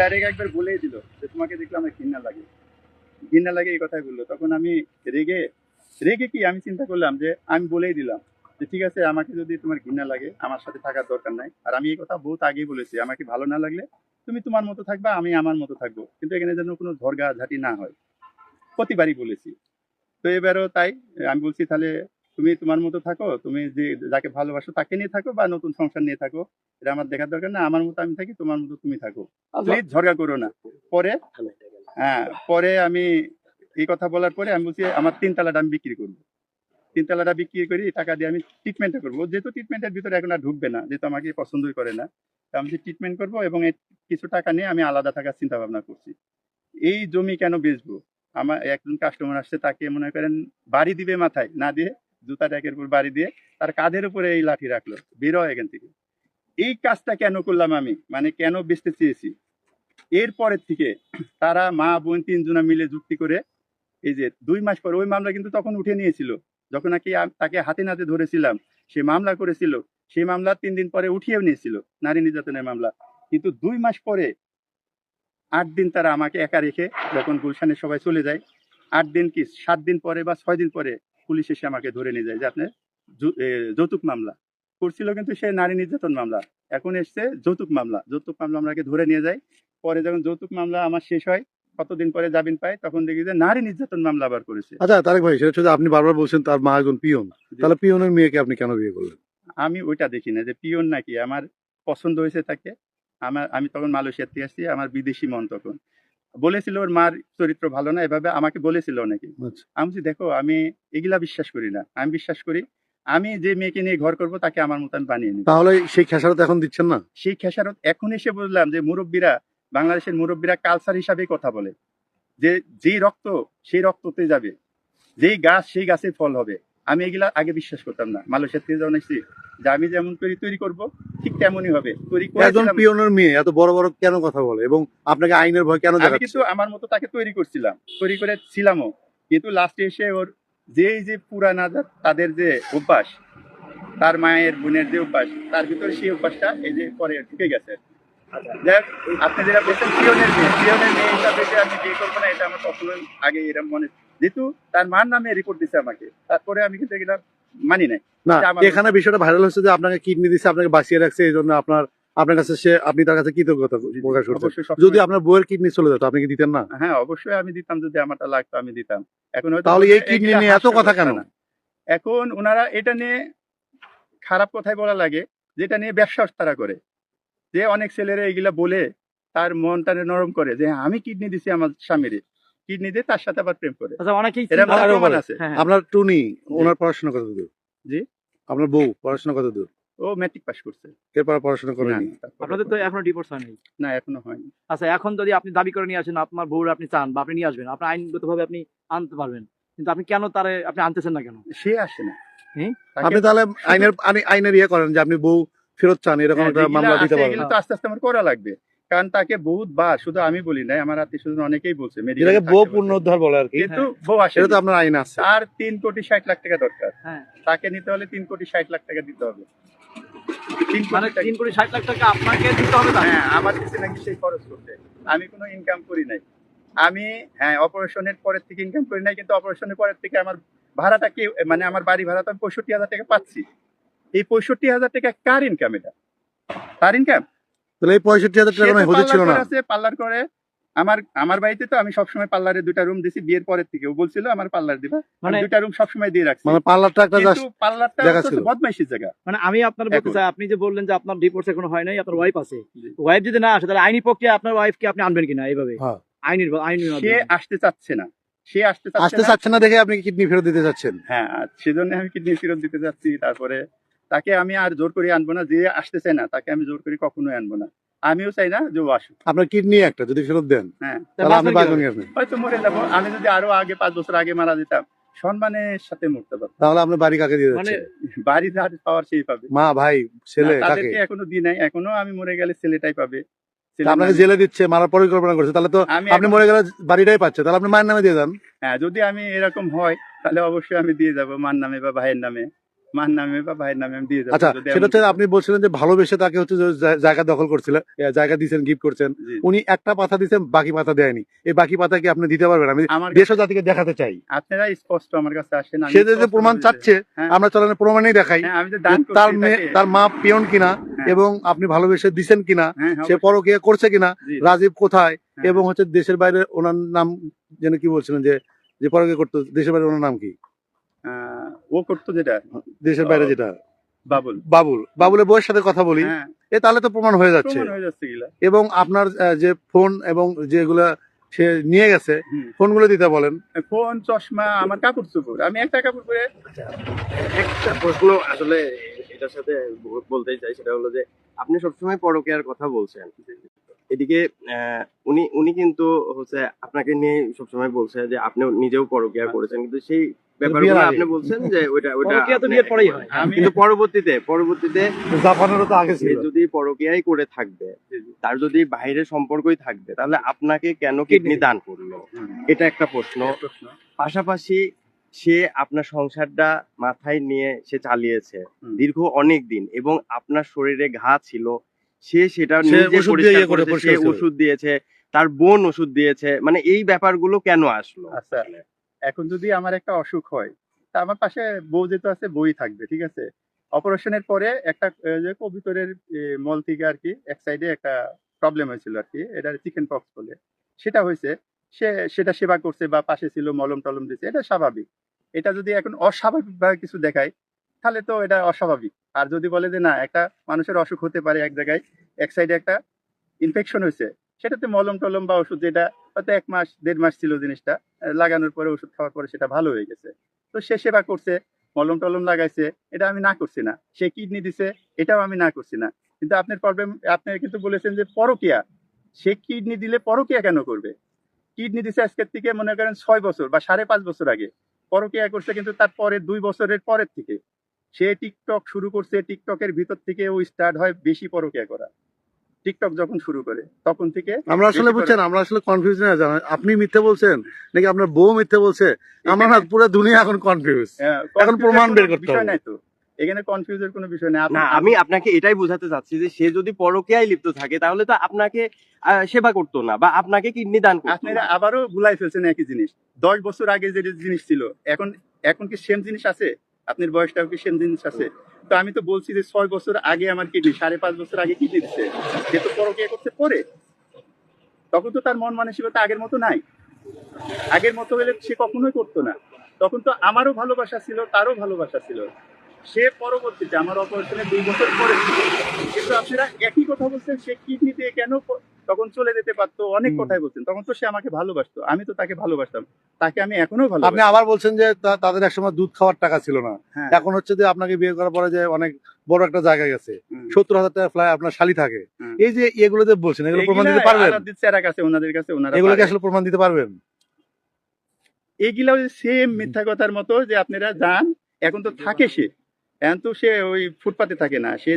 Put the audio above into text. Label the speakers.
Speaker 1: Direct একবার বলেই দিল যে, তোমাকে দেখলে আমার ঘৃণা লাগে। ঘৃণা লাগে এই কথাই বলল। তখন আমি রেগে রেগে কি? আমি চিন্তা করলাম যে, আমি বলেই দিলাম যে, ঠিক আছে, আমাকে যদি তোমার ঘৃণা লাগে, আমার সাথে থাকার দরকার নাই। আর আমি এই কথা বহুত আগেই বলেছি, আমাকে ভালো না লাগলে তুমি তোমার মতো থাকবা, আমি আমার মতো থাকব। কিন্তু এখানে যেন কোনো ঝরগা ঝাঁটি না হয়। প্রতিবারই বলেছি। তো এবারও তাই, আমি বলছি তাহলে তুমি তোমার মতো থাকো তুমি যে যাকে ভালোবাসো তাকে নিয়ে থাকো বা নতুন সংসার নিয়ে থাকো এটা আমার দেখার দরকার না আমার মতো আমি থাকি তোমার মতো তুমি থাকো। প্লিজ ঝগড়া করো না। পরে হ্যাঁ পরে আমি এই কথা বলার পরে আমি বলছি আমার তিন তালাটা আমি বিক্রি করব। তিন তালাটা বিক্রি করি টাকা দিয়ে আমি ট্রিটমেন্ট করব। যেহেতু ট্রিটমেন্টের ভিতরে এখন আর ঢুকবে না যেহেতু আমাকে পছন্দই করে না আমি ট্রিটমেন্ট করব এবং কিছু টাকা নিয়ে আমি আলাদা থাকার চিন্তা ভাবনা করছি। এই জমি কেন বেচবো? আমার একজন কাস্টমার আসছে তাকে মনে করেন বাড়ি দিবে মাথায় না দিয়ে জুতা ট্যাকের উপর বাড়ি দিয়ে তার কাঁধের উপরে এই লাঠি রাখল, বেরো এখান থেকে। এই কাজটা কেন করলাম আমি? মানে কেন বেচতে চেয়েছি? এরপরের থেকে তারা মা, বোন তিনজনা মিলে যুক্তি করে এই যে দুই মাস পর ওই মামলা কিন্তু তখন উঠে নিয়েছিল। যখন নাকি তাকে হাতে নাতে ধরেছিলাম, সে মামলা করেছিল সেই মামলা তিন দিন পরে উঠিয়েও নিয়েছিল, নারী নির্যাতনের মামলা। কিন্তু দুই মাস পরে আট দিন তারা আমাকে একা রেখে যখন গুলশানে সবাই চলে যায়, আট দিন কি, সাত দিন পরে বা ছয় দিন পরে পুলিশ এসে আমাকে ধরে নিয়ে যায় যে আপনি যৌতুক মামলা। করছিল কিন্তু সে নারী নির্যাতন মামলা। এখন এসছে যৌতুক মামলা। যৌতুক মামলা আমাকে ধরে নিয়ে যায়। পরে যখন যৌতুক মামলা আমার শেষ হয় কতদিন পরে জামিন পাই তখন দেখি যে নারী নির্যাতন মামলা আবার করেছে।
Speaker 2: আচ্ছা তারেক ভাই সেটা শুধু আপনি বারবার বলছেন তার মা একজন পিয়ন। তাহলে পিয়নের মেয়েকে আপনি কেন বিয়ে করলেন?
Speaker 1: আমি ওইটা দেখি না যে পিয়ন নাকি। আমার পছন্দ হয়েছে তাকে। আমার আমি তখন মালয়েশিয়া থেকে আসছি আমার বিদেশি মন তখন। বলেছিল ওর মার চরিত্র ভালো না এভাবে আমাকে বলেছিল নাকি
Speaker 2: আচ্ছা।
Speaker 1: আমি বলছি, দেখো আমি এগুলা বিশ্বাস করি না। আমি বিশ্বাস করি আমি যে মেয়েকে নিয়ে ঘর করব তাকে আমার মতন বানিয়ে নিই
Speaker 2: তাহলে সেই খেসারত এখন দিচ্ছেন না?
Speaker 1: সেই খেসারত এখন এসে বুঝলাম যে মুরব্বীরা বাংলাদেশের মুরব্বীরা কালচার হিসাবে কথা বলে। যে যেই রক্ত সেই রক্ততে যাবে। যেই গাছ সেই গাছের ফল হবে। আমি এগুলা আগে বিশ্বাস করতাম না। মালয়েশিয়া থেকে যখন এসেছি যে আমি যেমন তৈরি তৈরি করব ঠিক তেমনই হবে। তৈরি
Speaker 2: একজন
Speaker 1: করেছিলাম
Speaker 2: পিয়নের মেয়ে এত বড় বড় কেন কথা বলে? এবং আপনাকে আইনের ভয় কেন দেখাচ্ছে?
Speaker 1: কিন্তু আমার মতো তাকে তৈরি করছিলাম। তৈরি করে ছিলামও। কিন্তু লাস্টে এসে ওর যেই যে পুরানা যা- তাদের যে অভ্যাস তার মায়ের বোনের যে অভ্যাস তার ভিতরে সেই অভ্যাসটা এই যে পরে ঢুকে গেছে। আপনি যেটা বলছেন পিয়নের মেয়ে পিয়নের মেয়ে হিসাবে যে আমি বিয়ে করব না এটা আমার কখনোই আগে এরকম মনে যেহেতু তার মার নামে রিপোর্ট দিছে আমাকে। তারপরে আমি কিন্তু এগুলা মানি নাই।
Speaker 2: না এখানে বিষয়টা ভাইরাল হচ্ছে যে আপনাকে কিডনি দিচ্ছে আপনাকে বাঁচিয়ে রাখছে এই জন্য আপনার আপনার কাছে সে আপনি তার কাছে কৃতজ্ঞতা প্রকাশ করছেন যদি আপনার কিডনি চলে যেত আপনি কি দিতেন না?
Speaker 1: হ্যাঁ অবশ্যই আমি দিতাম যদি আমারটা লাগতো আমি দিতাম। এখন
Speaker 2: তাহলে এই কিডনি নিয়ে এত কথা কেন?
Speaker 1: এখন ওনারা এটা নিয়ে খারাপ কথাই বলা লাগে যেটা নিয়ে ব্যবসা তারা করে। যে অনেক ছেলেরা এগুলা বলে তার মনটা নরম করে যে আমি কিডনি দিছি আমার স্বামীর। কিডনি দিয়ে তার সাথে আবার প্রেম করে।
Speaker 3: আচ্ছা অনেকেই করে।
Speaker 1: আছে।
Speaker 3: হ্যাঁ, হ্যাঁ।
Speaker 2: আপনার টুনি ওনার পড়াশোনা কত দূর?
Speaker 1: জি?
Speaker 2: আপনার বউ পড়াশোনা কত দূর?
Speaker 1: ও ম্যাট্রিক পাস করছে।
Speaker 2: এরপর পড়াশোনা
Speaker 1: তারপরে
Speaker 3: আপনাদের তো এখনও ডিভোর্স হয়নি?
Speaker 1: না এখনও হয়নি।
Speaker 3: আচ্ছা এখন যদি আপনি দাবি করে নিয়ে আসেন আপনার বউর আপনি চান বা আপনি নিয়ে আসবেন আপনার আইনগত ভাবে আপনি আনতে পারবেন। কিন্তু আপনি কেন তারে আপনি আনতেছেন না কেন?
Speaker 1: সে আসে না।
Speaker 2: আপনি তাহলে আইনের আইন- আইনের ইয়ে করেন যে আপনি বউ ফেরত চান এরকম
Speaker 1: হ্যাঁ,
Speaker 2: একটা মামলা দিতে পারবেন।
Speaker 1: আস্তে আস্তে আমার করা লাগবে। কারণ তাকে বহুত বার শুধু আমি বলি নাই আমার আত্মীয় স্বজন অনেকেই বলছে
Speaker 2: বউ বলে আর কি।
Speaker 1: কিন্তু বউ আসে
Speaker 2: সেটা তো আপনার আইন আছে।
Speaker 1: তার তিন কোটি ষাট লাখ টাকা দরকার।
Speaker 3: হ্যাঁ।
Speaker 1: তাকে নিতে হলে তিন কোটি ষাট লাখ টাকা দিতে হবে।
Speaker 3: মানে
Speaker 1: টাকা-
Speaker 3: তিন কোটি ষাট লাখ টাকা আপনাকে দিতে হবে
Speaker 1: হ্যাঁ আমার কাছে নাকি সেই খরচ করতে। আমি কোনো ইনকাম করি নাই। আমি হ্যাঁ অপারেশনের পরের থেকে ইনকাম করি নাই কিন্তু অপারেশনের পরের থেকে আমার ভাড়াটা কি মানে আমার বাড়ি ভাড়া তো আমি পঁয়ষট্টি হাজার টাকা পাচ্ছি। এই পঁয়ষট্টি হাজার টাকা কার ইনকাম এটা? তার ইনকাম
Speaker 2: তাহলে এই পঁয়ষট্টি হাজার টাকা কোনো হতে ছিল না?
Speaker 1: পার্লার করে। আমার আমার বাড়িতে তো আমি সবসময় পার্লারে দুটা রুম দিছি বিয়ের পরের থেকে। ও বলছিল আমার পার্লার দিবা।
Speaker 3: মানে
Speaker 1: দুটা রুম সবসময় দিয়ে রাখছি।
Speaker 2: মানে পার্লারটা একটা
Speaker 1: কিন্তু পার্লারটা
Speaker 2: জায়গা
Speaker 1: হচ্ছে
Speaker 2: ছিল।
Speaker 1: বদমাইশির জায়গা।
Speaker 3: মানে আমি আপনার বলতে চাই আপনি যে বললেন যে আপনার ডিভোর্স এখনও হয় নাই আপনার ওয়াইফ আছে। ওয়াইফ যদি না আসে তাহলে আইনি প্রক্রিয়া আপনার ওয়াইফকে আপনি আনবেন কিনা এইভাবে?
Speaker 2: হ্যাঁ।
Speaker 3: আইনের আইনের
Speaker 1: সে আসতে চাচ্ছে না। সে আসতে
Speaker 2: আসতে চাচ্ছে না দেখে আপনি কিডনি ফেরত দিতে চাচ্ছেন?
Speaker 1: হ্যাঁ সেজন্য আমি কিডনি ফেরত দিতে চাচ্ছি তারপরে তাকে আমি আর জোর করে আনব না যে আসতে চায় না তাকে আমি জোর করে কখনোই আনব না। আমিও চাই না যে ও আসুক।
Speaker 2: আপনার কিডনি একটা যদি ফেরত দেন
Speaker 1: হ্যাঁ? হয়তো মরে যাব আমি যদি আরও আগে পাঁচ বছর আগে মারা যেতাম সম্মানের সাথে মরতে পারতাম।
Speaker 2: তাহলে আপনি বাড়ি কাকে দিয়ে
Speaker 3: মানে
Speaker 1: বাড়ি যার পাওয়ার সেই পাবে।
Speaker 2: মা ভাই ছেলে
Speaker 1: তাদেরকে এখনও দিই নাই এখনও আমি মরে গেলে ছেলেটাই পাবে।
Speaker 2: আপনাকে
Speaker 1: মানে-
Speaker 2: জেলে দিচ্ছে মারার পরিকল্পনা করছে তাহলে তো
Speaker 1: আমি
Speaker 2: আপনি
Speaker 1: এখন-
Speaker 2: মরে গেলে বাড়িটাই পাচ্ছে তাহলে আপনি মায়ের নামে দিয়ে দেন
Speaker 1: হ্যাঁ যদি আমি এরকম হয় তাহলে অবশ্যই আমি দিয়ে যাব মার নামে বা ভাইয়ের নামে। মার নামে বা ভাইয়ের নামে আমি দিয়ে
Speaker 2: আচ্ছা সেটা হচ্ছে আপনি বলছিলেন যে ভালোবেসে তাকে হচ্ছে জায়গা দখল করছিলেন জায়গা দিয়েছেন গিফট করছেন। উনি একটা পাতা দিয়েছেন বাকি পাতা দেয়নি। এই বাকি পাতা কি আপনি দিতে পারবেন? আমি দেশ জাতিকে দেখাতে চাই।
Speaker 1: আপনারা স্পষ্ট আমার কাছে আসেন
Speaker 2: সে যে প্রমাণ চাচ্ছে
Speaker 1: হ্যাঁ।
Speaker 2: আমরা চলেন প্রমাণেই দেখাই
Speaker 1: হ্যাঁ,
Speaker 2: তার মেয়ে তার মা পিয়ন কিনা
Speaker 1: হ্যাঁ।
Speaker 2: এবং আপনি ভালোবেসে দিছেন কিনা সে। পরকিয়া করছে কিনা রাজীব কোথায়। এবং হচ্ছে দেশের বাইরে ওনার নাম যেন কি বলছিলেন যে যে পরকিয়া করতো দেশের বাইরে ওনার নাম কি?
Speaker 1: আহ, ও করতো যেটা?
Speaker 2: দেশের বাইরে যেটা।
Speaker 1: বাবুল।
Speaker 2: বাবুল। বাবুলের বউয়ের সাথে কথা বলি
Speaker 1: হ্যাঁ।
Speaker 2: এ তাহলে তো প্রমাণ হয়ে যাচ্ছে।
Speaker 1: প্রমাণ হয়ে যাচ্ছে এগুলা।
Speaker 2: এবং আপনার যে ফোন এবং যেগুলা সে নিয়ে গেছে ফোনগুলো দিতে বলেন।
Speaker 1: ফোন চশমা আমার কাপড় চোপড়। আমি একটা কাপড় পরে
Speaker 4: একটা প্রশ্ন আসলে এটার সাথে ব- বলতেই চাই সেটা হলো যে আপনি সবসময় পরকীয়ার কথা বলছেন। এদিকে আহ, উনি উনি কিন্তু হচ্ছে আপনাকে নিয়ে সবসময় বলছে যে আপনি নিজেও পরকীয়া করেছেন। কিন্তু সেই ব্যাপারগুলো আপনি বলছেন যে ওইটা ওইটা
Speaker 3: তো বিয়ের পরেই হয়।
Speaker 4: কিন্তু পরবর্তীতে পরবর্তীতে
Speaker 2: জাপানেরও তো আগে ছিল।
Speaker 4: যদি পরকীয়াই করে থাকবে তার যদি বাইরের সম্পর্কই থাকবে তাহলে আপনাকে কেন কিডনি দান করল? এটা একটা প্রশ্ন।
Speaker 1: প্রশ্ন।
Speaker 4: পাশাপাশি সে আপনার সংসারটা মাথায় নিয়ে সে চালিয়েছে দীর্ঘ অনেক দিন এবং আপনার শরীরে ঘা ছিল সে সেটা
Speaker 2: সে
Speaker 4: নিজে
Speaker 2: ইয়ে করে
Speaker 4: করেছে। ওষুধ দিয়েছে তার বোন ওষুধ দিয়েছে মানে এই ব্যাপারগুলো কেন আসলো?
Speaker 1: আচ্ছা এখন যদি আমার একটা অসুখ হয় তা আমার পাশে বউ যেহেতু আছে বই থাকবে ঠিক আছে? অপারেশনের পরে একটা যে কবিতরের মল থেকে আর কি এক সাইডে একটা প্রবলেম হয়েছিল আর কি এটা চিকেন পক্স বলে। সেটা হয়েছে সে সেটা সেবা করছে বা পাশে ছিল মলম টলম দিচ্ছে এটা স্বাভাবিক। এটা যদি এখন অস্বাভাবিক কিছু দেখায় তাহলে তো এটা অস্বাভাবিক। আর যদি বলে যে না, একটা মানুষের অসুখ হতে পারে এক জায়গায়, এক সাইডে একটা ইনফেকশন হয়েছে, সেটাতে মলম টলম বা ওষুধ যেটা হয়তো এক মাস, দেড় মাস ছিল জিনিসটা লাগানোর পরে ওষুধ খাওয়ার পরে সেটা ভালো হয়ে গেছে। তো সে সেবা করছে, মলম টলম লাগাইছে, এটা আমি না করছি না। সে কিডনি দিছে, এটাও আমি না করছি না। কিন্তু আপনার প্রবলেম আপনি কিন্তু বলেছেন যে পরকিয়া, সে কিডনি দিলে পরকিয়া কেন করবে? কিডনি দিছে আজকের থেকে মনে করেন ছয় বছর বা সাড়ে পাঁচ বছর আগে, পরকিয়া করছে কিন্তু তার পরে দুই বছরের পরের থেকে। সে টিকটক শুরু করছে টিকটকের ভিতর থেকে ও স্টার্ট হয় বেশি পরকিয়া করা। টিকটক যখন শুরু করে তখন থেকে
Speaker 2: আমরা আসলে বুঝছেন আমরা আসলে কনফিউজ না জানেন? আপনি মিথ্যে বলছেন নাকি আপনার বউ মিথ্যে বলছে? আমরা না পুরো দুনিয়া এখন কনফিউজ
Speaker 1: হ্যাঁ,
Speaker 2: এখন প্রমাণ বের করতে হবে।
Speaker 1: নাই তো। এখানে কনফিউজের কোনো বিষয় নেই।
Speaker 4: না আমি আপনাকে এটাই বোঝাতে চাচ্ছি যে সে যদি পরকীয়ায় লিপ্ত থাকে তাহলে তো আপনাকে সেবা করতো না বা আপনাকে কিডনি দান করতো
Speaker 1: আপনারা। আবারও ভুলাই ফেলছেন একই জিনিস। দশ বছর আগে যে জিনিস ছিল এখন এখন কি সেম জিনিস আছে? আপনার বয়সটাও কি সেম জিনিস আছে। তো আমি তো বলছি যে ছয় বছর আগে আমার কিডনি, সাড়ে পাঁচ বছর আগে কিডনি দিচ্ছে সে তো পরকিয়া করতে পরে। তখন তো তার মন মানসিকতা আগের মতো নাই। আগের মতো হলে সে কখনোই করতো না। তখন তো আমারও ভালোবাসা ছিল, তারও ভালোবাসা ছিল। সে পরবর্তীতে, আমার অপারেশনের দুই বছর পরে, কিন্তু আপনারা একই কথা বলছেন, সে কিডনিতে কেন তখন চলে যেতে পারতো অনেক কথাই বলছেন তখন তো সে আমাকে ভালোবাসতো আমি তো তাকে ভালোবাসতাম। তাকে আমি এখনও
Speaker 2: ভালো
Speaker 1: আপনি
Speaker 2: আবার বলছেন যে তাদের একসময় দুধ খাওয়ার টাকা ছিল না।
Speaker 1: হ্যাঁ।
Speaker 2: এখন হচ্ছে যে আপনাকে বিয়ে করার পরে যে অনেক বড় একটা জায়গা গেছে সত্তর হাজার টাকা ফ্লাই আপনার শালি থাকে। এই যে এগুলো যে বলছেন এগুলো প্রমাণ দিতে পারবেন?
Speaker 1: আলাদিন কাছে ওনাদের কাছে ওনারা
Speaker 2: এগুলো কি আসলে প্রমাণ দিতে পারবেন?
Speaker 1: এগুলা সেম মিথ্যা কথার মতো যে আপনারা যান এখন তো থাকে সে। এখন তো সে ওই ফুটপাতে থাকে না সে